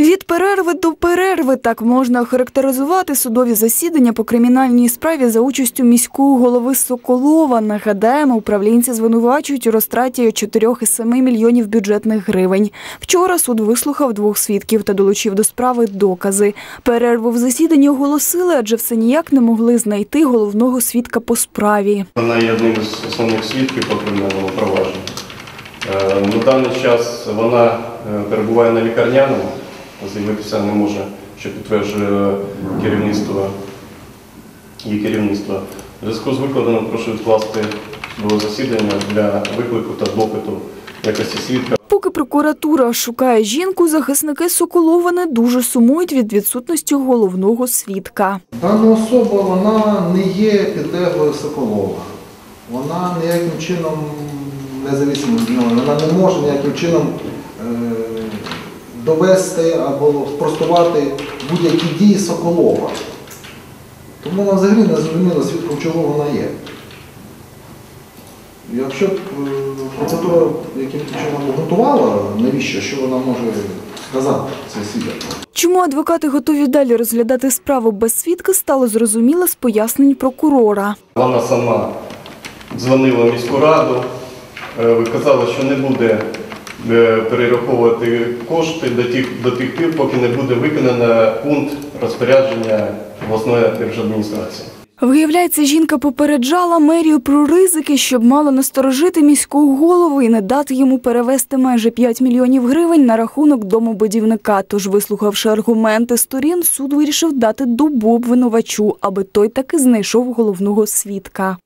Від перерви до перерви так можна охарактеризувати судові засідання по кримінальній справі за участю міського голови Соколова. Нагадаємо, управлінці звинувачують у розтраті 4,7 мільйонів бюджетних гривень. Вчора суд вислухав двох свідків та долучив до справи докази. Перерву в засіданні оголосили, адже все ніяк не могли знайти головного свідка по справі. Вона є одним із основних свідків по кримінальному провадженню. Е, На даний час вона е, перебуває на лікарняному, з'явитися не може, що підтверджує керівництво, її керівництво. Зв'язку з викладеним прошу відкласти судове засідання для виклику та допиту якості свідка. Поки прокуратура шукає жінку, захисники Соколова не дуже сумують від відсутності головного свідка. Дана особа вона не є підлеглою Соколова. Вона ніяким чином независимо від нього, вона не може ніяким чином е, довести або спростувати будь-які дії Соколова. Тому вона взагалі не зрозуміла, свідком чого вона є. Якщо б е, прокуратура якимось чином обґрунтувала, навіщо, що вона може сказати цей свідок? Чому адвокати готові далі розглядати справу без свідка, стало зрозуміло з пояснень прокурора. Вона сама дзвонила в міську раду, е, виказала, що не буде перераховувати кошти до тих, до тих пір, поки не буде виконано пункт розпорядження обласної держадміністрації. Виявляється, жінка попереджала мерію про ризики, щоб мало насторожити міського голову і не дати йому перевести майже 5 мільйонів гривень на рахунок домобудівника. Тож, вислухавши аргументи сторін, суд вирішив дати добу обвинувачу, аби той таки знайшов головного свідка.